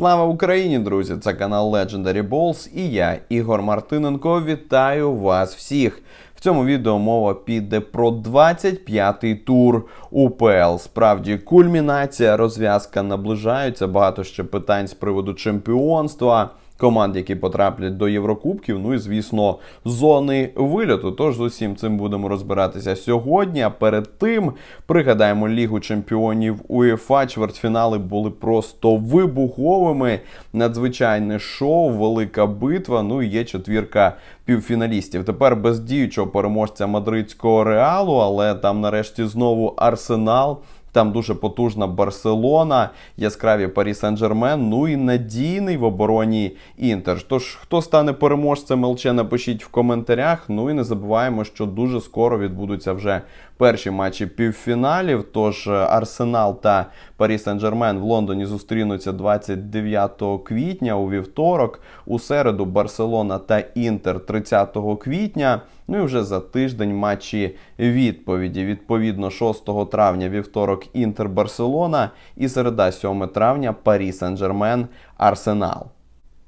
Слава Україні, друзі! Це канал Legendary Balls і я, Ігор Мартиненко, вітаю вас всіх. В цьому відео мова піде про 25-й тур УПЛ. Справді, кульмінація, розв'язка наближаються. Багато ще питань з приводу чемпіонства. Команд, які потраплять до Єврокубків, ну і звісно, зони вильоту. Тож з усім цим будемо розбиратися сьогодні. А перед тим пригадаємо Лігу чемпіонів УЄФА. Чвертьфінали були просто вибуховими. Надзвичайне шоу, велика битва. Ну і є четвірка півфіналістів. Тепер без діючого переможця мадридського реалу, але там нарешті знову арсенал. Там дуже потужна Барселона, яскраві Парі Сен-Жермен, ну і надійний в обороні Інтер. Тож, хто стане переможцем ЛЧ, напишіть в коментарях. Ну і не забуваємо, що дуже скоро відбудуться вже перші матчі півфіналів. Тож Арсенал та Парі Сен-Жермен в Лондоні зустрінуться 29 квітня у вівторок. У середу Барселона та Інтер 30 квітня. Ну і вже за тиждень матчі відповіді. Відповідно, 6 травня вівторок Інтер Барселона і середа 7 травня Парі Сен-Жермен Арсенал.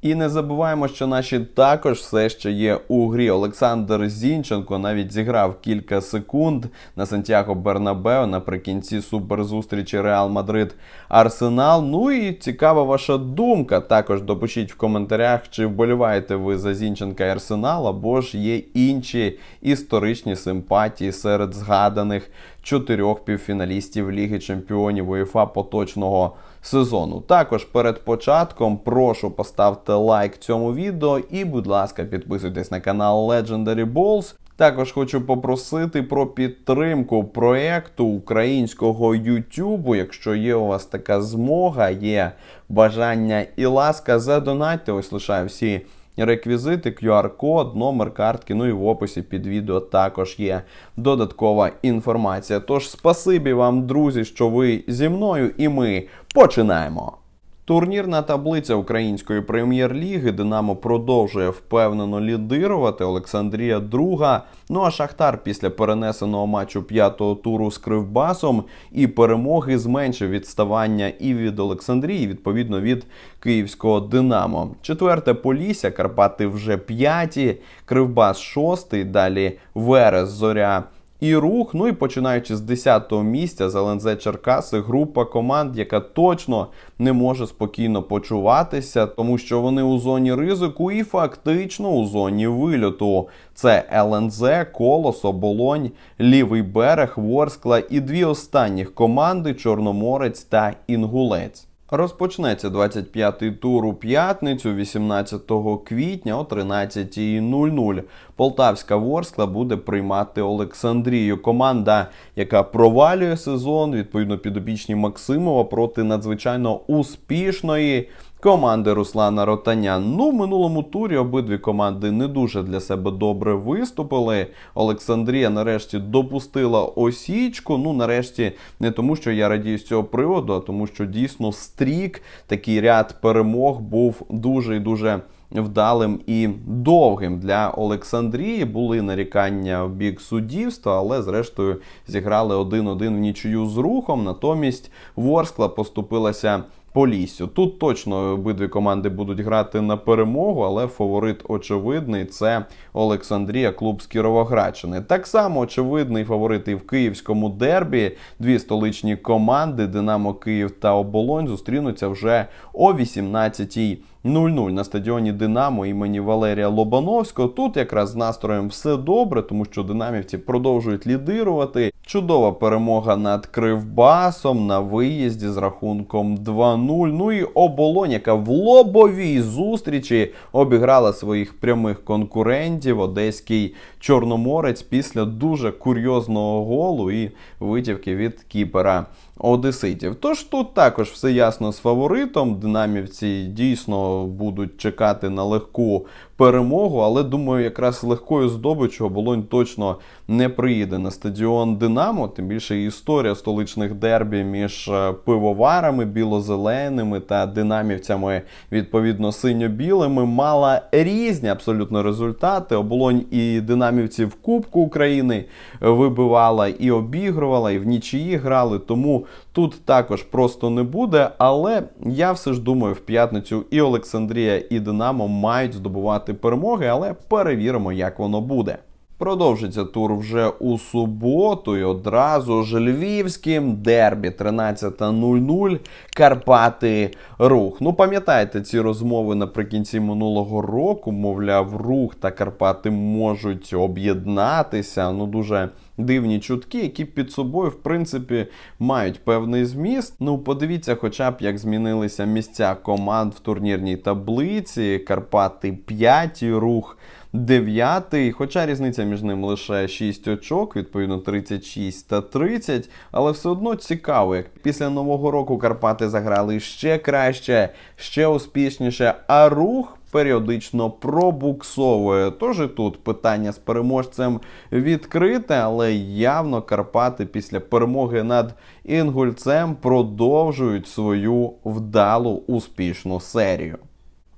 І не забуваємо, що наші також все ще є у грі. Олександр Зінченко навіть зіграв кілька секунд на Сантьяго Бернабео наприкінці суперзустрічі Реал Мадрид Арсенал. Ну і цікава ваша думка. Також допишіть в коментарях, чи вболіваєте ви за Зінченка і Арсенал, або ж є інші історичні симпатії серед згаданих чотирьох півфіналістів Ліги Чемпіонів УЄФА поточного сезону. Також перед початком прошу поставте лайк цьому відео і, будь ласка, підписуйтесь на канал Legendary Balls. Також хочу попросити про підтримку проекту українського YouTube. Якщо є у вас така змога, є бажання і ласка, задонатьте. Ось лишаю всі реквізити, QR-код, номер картки. Ну і в описі під відео також є додаткова інформація. Тож, спасибі вам, друзі, що ви зі мною, і ми починаємо. Турнірна таблиця української прем'єр-ліги Динамо продовжує впевнено лідирувати. Олександрія друга. Ну а Шахтар після перенесеного матчу п'ятого туру з Кривбасом і перемоги зменшив відставання і від Олександрії, і, відповідно від київського Динамо. Четверте Полісся, Карпати вже п'яті, Кривбас шостий. Далі Верес Зоря і рух. Ну і починаючи з 10-го місця з ЛНЗ Черкаси, група команд, яка точно не може спокійно почуватися, тому що вони у зоні ризику і фактично у зоні вильоту. Це ЛНЗ, Колос, Оболонь, Лівий берег, Ворскла і дві останніх команди Чорноморець та Інгулець. Розпочнеться 25-й тур у п'ятницю, 18 квітня о 13.00. Полтавська Ворскла буде приймати Олександрію. Команда, яка провалює сезон, відповідно підопічні Максимова проти надзвичайно успішної. Команди Руслана Ротаня. Ну, в минулому турі обидві команди не дуже для себе добре виступили. Олександрія нарешті допустила осічку. Ну, нарешті, не тому, що я радію з цього приводу, а тому, що дійсно стрік, такий ряд перемог був дуже і дуже. Вдалим і довгим для Олександрії були нарікання в бік суддівства, але зрештою зіграли 1-1 в нічию з рухом. Натомість Ворскла поступилася Поліссю. Тут точно обидві команди будуть грати на перемогу, але фаворит очевидний це Олександрія, клуб з Кіровоградщини. Так само очевидний фаворит і в київському дербі. Дві столичні команди Динамо Київ та Оболонь зустрінуться вже о 18-й. 0-0 на стадіоні Динамо імені Валерія Лобановського. Тут якраз з настроєм все добре, тому що динамівці продовжують лідирувати. Чудова перемога над Кривбасом на виїзді з рахунком 2-0. Ну і оболонь, яка в лобовій зустрічі обіграла своїх прямих конкурентів. Одеський Чорноморець після дуже курйозного голу і витівки від кіпера. Одеситів. Тож тут також все ясно з фаворитом. Динамівці дійсно будуть чекати на легку перемогу, але думаю, якраз легкою здобиччю оболонь точно не приїде на стадіон Динамо. Тим більше історія столичних дербі між пивоварами біло-зеленими та динамівцями, відповідно синьо-білими, мала різні абсолютно результати. Оболонь і динамівці в Кубку України вибивала і обігрувала, і в нічиї грали. Тому тут також просто не буде. Але я все ж думаю, в п'ятницю і Олександрія, і Динамо мають здобувати перемоги, але перевіримо, як воно буде. Продовжиться тур вже у суботу і одразу ж львівським дербі 13.00 Карпати Рух. Ну пам'ятаєте ці розмови наприкінці минулого року? Мовляв, рух та Карпати можуть об'єднатися. Ну дуже дивні чутки, які під собою, в принципі, мають певний зміст. Ну, подивіться, хоча б як змінилися місця команд в турнірній таблиці. Карпати 5, рух. Дев'ятий, хоча різниця між ним лише 6 очок, відповідно 36 та 30, але все одно цікаво, як після нового року Карпати заграли ще краще, ще успішніше, а рух періодично пробуксовує. Тож і тут питання з переможцем відкрите, але явно Карпати після перемоги над Інгульцем продовжують свою вдалу успішну серію.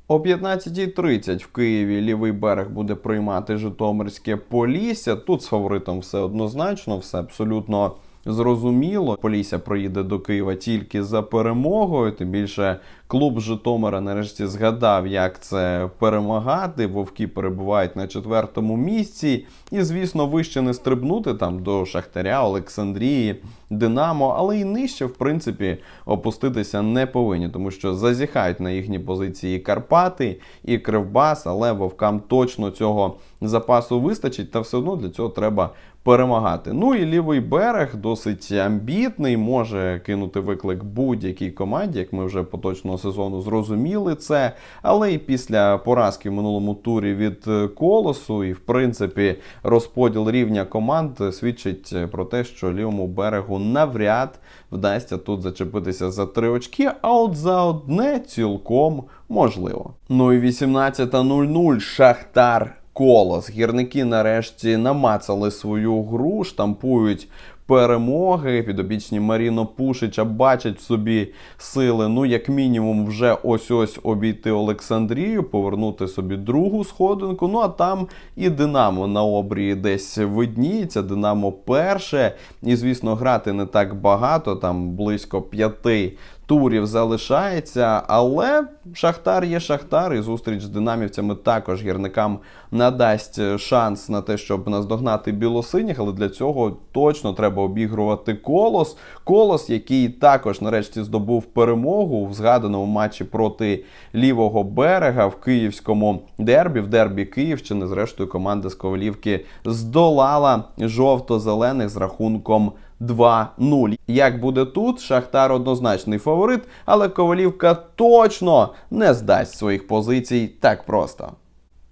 О 15.30 в Києві лівий берег буде приймати Житомирське Полісся. Тут з фаворитом все однозначно, все абсолютно зрозуміло. Полісся проїде до Києва тільки за перемогою. Тим більше клуб Житомира нарешті згадав, як це перемагати. Вовки перебувають на четвертому місці. І, звісно, вище не стрибнути там до Шахтаря, Олександрії, Динамо, але і нижче, в принципі, опуститися не повинні, тому що зазіхають на їхні позиції Карпати і Кривбас, але вовкам точно цього запасу вистачить, та все одно для цього треба перемагати. Ну і лівий берег досить амбітний, може кинути виклик будь-якій команді, як ми вже поточного сезону зрозуміли це. Але і після поразки в минулому турі від колосу, і в принципі розподіл рівня команд свідчить про те, що лівому берегу навряд вдасться тут зачепитися за три очки, а от за одне цілком можливо. Ну і 18.00 Шахтар. Колос. Гірники нарешті намацали свою гру, штампують перемоги. Підопічні Маріно Пушича бачать в собі сили, ну, як мінімум, вже ось-ось обійти Олександрію, повернути собі другу сходинку. Ну а там і Динамо на обрії десь видніється. Динамо перше. І, звісно, грати не так багато, там близько п'яти. Турів залишається, але Шахтар є Шахтар, і зустріч з динамівцями також гірникам надасть шанс на те, щоб наздогнати білосиніх, але для цього точно треба обігрувати колос. Колос, який також нарешті здобув перемогу в згаданому матчі проти лівого берега в київському дербі, в дербі Київщини. Зрештою, команда з Ковалівки здолала жовто-зелених з рахунком. 2-0. Як буде тут, Шахтар однозначний фаворит, але Ковалівка точно не здасть своїх позицій так просто.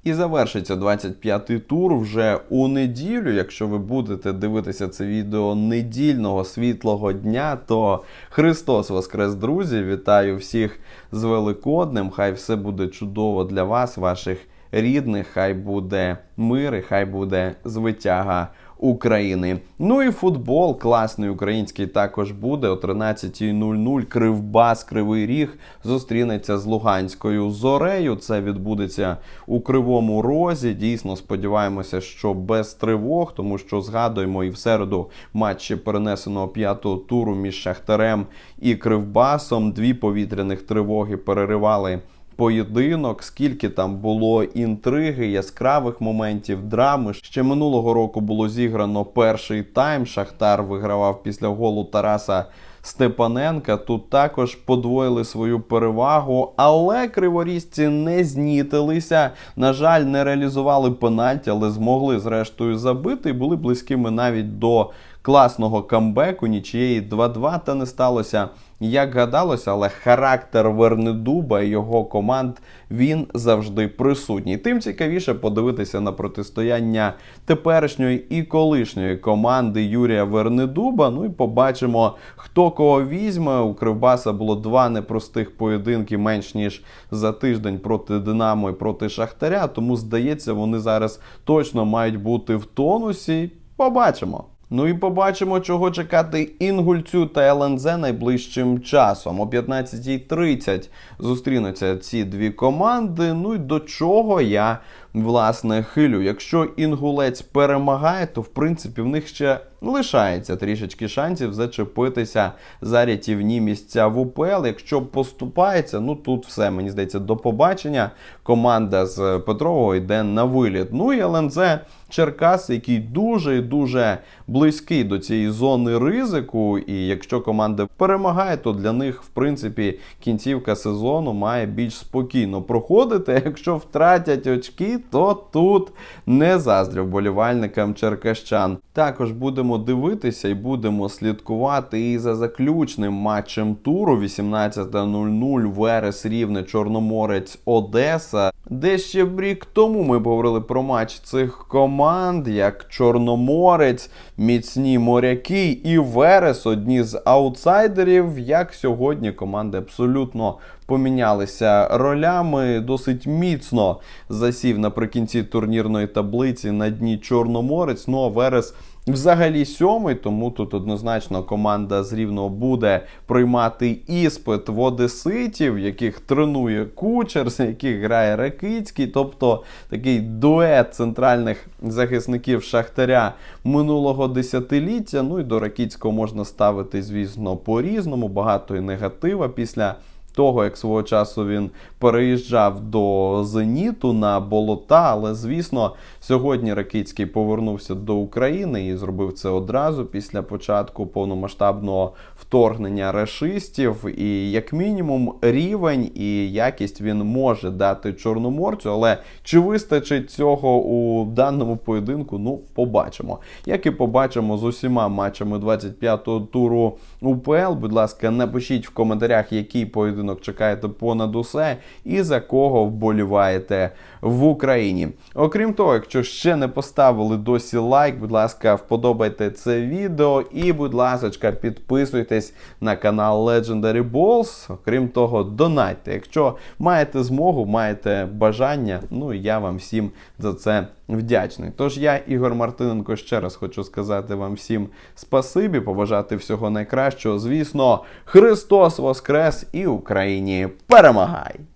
І завершиться 25-й тур вже у неділю. Якщо ви будете дивитися це відео недільного світлого дня, то Христос Воскрес, друзі! Вітаю всіх з Великоднем! Хай все буде чудово для вас, ваших рідних, хай буде мир, і хай буде звитяга України. Ну і футбол класний український також буде о 13.00. Кривбас Кривий Ріг зустрінеться з Луганською зорею. Це відбудеться у Кривому Розі. Дійсно, сподіваємося, що без тривог, тому що згадуємо і в середу матчі перенесеного п'ятого туру між Шахтарем і Кривбасом. Дві повітряних тривоги переривали поєдинок, скільки там було інтриги, яскравих моментів, драми. Ще минулого року було зіграно перший тайм. Шахтар вигравав після голу Тараса. Степаненка тут також подвоїли свою перевагу, але криворізці не знітилися. На жаль, не реалізували пенальті, але змогли зрештою забити і були близькими навіть до класного камбеку. Нічиєї 2-2 та не сталося. Як гадалося, але характер Вернедуба і його команд він завжди присутній. Тим цікавіше подивитися на протистояння теперішньої і колишньої команди Юрія Вернедуба. Ну і побачимо, хто кого візьме. У Кривбаса було два непростих поєдинки менш ніж за тиждень проти Динамо і проти Шахтаря. Тому здається, вони зараз точно мають бути в тонусі. Побачимо. Ну і побачимо, чого чекати інгульцю та ЛНЗ найближчим часом. О 15.30 зустрінуться ці дві команди. Ну і до чого я власне хилю. Якщо інгулець перемагає, то в принципі в них ще лишається трішечки шансів зачепитися за рятівні місця в УПЛ. Якщо поступається, ну тут все мені здається до побачення. Команда з Петрового йде на виліт. Ну і ЛНЗ Черкас, який дуже і дуже близький до цієї зони ризику. І якщо команда перемагає, то для них, в принципі, кінцівка сезону має більш спокійно проходити. Якщо втратять очки, то тут не заздрю вболівальникам черкащан. Також будемо дивитися і будемо слідкувати і за заключним матчем туру 18.00 Верес Рівне Чорноморець Одеса. Де ще рік тому ми говорили про матч цих команд, як Чорноморець, міцні моряки і Верес, одні з аутсайдерів. Як сьогодні команди абсолютно помінялися ролями. Досить міцно засів наприкінці турнірної таблиці на дні Чорноморець. Ну а Верес. Взагалі сьомий, тому тут однозначно команда з Рівного буде приймати іспит в одеситів, яких тренує кучер, з яких грає Ракицький, тобто такий дует центральних захисників Шахтаря минулого десятиліття. Ну і до Ракицького можна ставити, звісно, по-різному. Багато і негатива після. Того, як свого часу він переїжджав до Зеніту на болота, але звісно, сьогодні Ракицький повернувся до України і зробив це одразу після початку повномасштабного вторгнення рашистів. І як мінімум рівень і якість він може дати чорноморцю, але чи вистачить цього у даному поєдинку? Ну, побачимо. Як і побачимо з усіма матчами 25-го туру УПЛ. Будь ласка, напишіть в коментарях, який поєдинок чекаєте понад усе і за кого вболіваєте в Україні. Окрім того, якщо ще не поставили досі лайк, будь ласка, вподобайте це відео і, будь ласка, підписуйтесь на канал Legendary Balls. Окрім того, донатьте. Якщо маєте змогу, маєте бажання, ну я вам всім за це вдячний. Тож я, Ігор Мартиненко, ще раз хочу сказати вам всім спасибі, побажати всього найкращого. Звісно, Христос Воскрес і Україні перемагай!